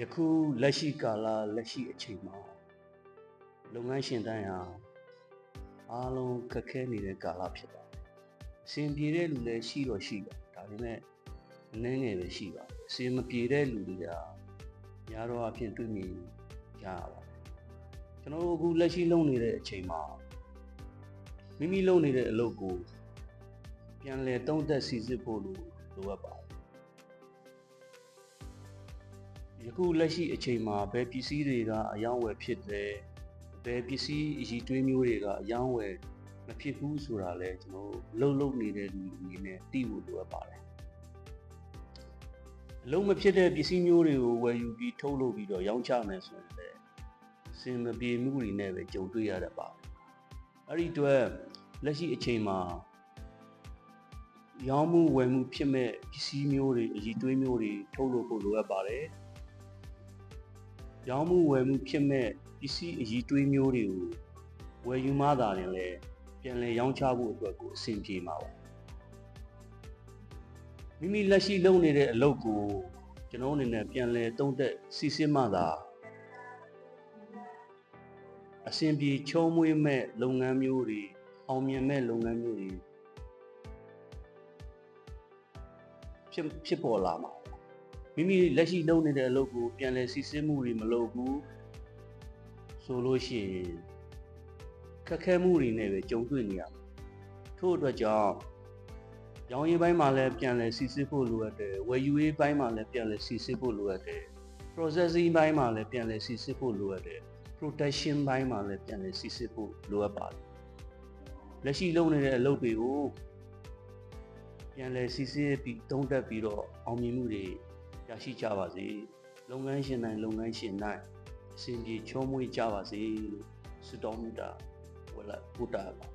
ယခုလက်ရှိကာလလက်ရှိအချိန်မှာလုပ်ငန်းရှင်တိုင်းဟာအားလုံးခက်ခဲနေတဲ့ကာလဖြစ်ပါတယ်။အဆင်ပြေတဲ့လူလည်းရှိတော့ရှိတယ်။ဒါပေမဲ့အနည်းငယ်ပဲရှိပါတယ်။အဆင်မပြေတဲ့လူတွေကများတော့အဖြစ်တွေ့မြင်ကြရပါတယ်။ကျွန်တော်တို့အခုလက်ရှိလုပ်နေတဲ့အချိန်မှာမိမိလုပ်နေတဲ့အလုပ်ကိုပြန်လည်တုံးသက်စီစစ်ဖို့လိုလိုအပ်ပါတယ်။ ယခုလက်ရှိအချိန်မှာဘယ်ပစ္စည်းတွေကအယောင်းဝယ်ဖြစ်တယ်ဘယ်ပစ္စည်းအည်တွေးမျိုးတွေကအယောင်းဝယ်မဖြစ်ဘူးဆိုတာလဲကျွန်တော်လှုပ်လှုပ်နေတဲ့လူတွေနဲ့သိဖို့လိုအပ်ပါတယ်အလုံးမဖြစ်တဲ့ပစ္စည်းမျိုးတွေကိုဝယ်ယူပြီးထုတ်လုပ်ပြီးတော့ရောင်းချမယ်ဆိုရင်လည်းစင်မပြေမှုတွေနဲ့ပဲကြုံတွေ့ရတတ်ပါတယ်အဲ့ဒီအတွက်လက်ရှိအချိန်မှာရောင်းမှုဝယ်မှုဖြစ်မဲ့ပစ္စည်းမျိုးတွေအည်တွေးမျိုးတွေထုတ်လုပ်ဖို့လိုအပ်ပါတယ် ရောင်းမှုဝယ်မှုဖြစ်မဲ့ပစ္စည်းအည်တွေးမျိုးတွေကိုဝယ်ယူမှသာရင်လည်းပြန်လည်ရောင်းချဖို့အတွက်ကိုအဆင်ပြေမှာပါမိမိလက်ရှိလုပ်နေတဲ့အလုပ်ကိုကျွန်တော်အနေနဲ့ပြန်လည်တုံးသက်စီစစ်မှသာအဆင်ပြေချုံးမွေးမဲ့လုပ်ငန်းမျိုးတွေအောင်မြင်မဲ့လုပ်ငန်းမျိုးတွေဖြစ်ဖြစ်ပေါ်လာမှာ မိမိလက်ရှိလုပ်နေတဲ့အလုပ်ကိုပြန်လည်စီစစ်မှုတွေမလုပ်ဘူးဆိုလို့ရှိရင်ခက်ခဲမှုတွေနဲ့ပဲကြုံတွေ့နေရမှာထို့အတွက်ကြောင့်ရောင်းရေးပိုင်းမှာလည်းပြန်လည်စီစစ်ဖို့လိုအပ်တယ်ဝယ်ယူရေးပိုင်းမှာလည်းပြန်လည်စီစစ်ဖို့လိုအပ်တယ် processing ဘိုင်းမှာလည်းပြန်လည်စီစစ်ဖို့လိုအပ်တယ် protection ဘိုင်းမှာလည်းပြန်လည်စီစစ်ဖို့လိုအပ်ပါတယ်လက်ရှိလုပ်နေတဲ့အလုပ်တွေကိုပြန်လည်စီစစ်ပြီးတုံးတက်ပြီးတော့အောင်မြင်မှုတွေ ရရှိကြပါစေလုပ်ငန်းရှင်တိုင်းလုပ်ငန်းရှင်တိုင်းအစဉ်ပြေချုံးမွေးကြပါစေလို့ဆုတောင်းမြတ်တာဝလာဘုဒ္ဓဘာ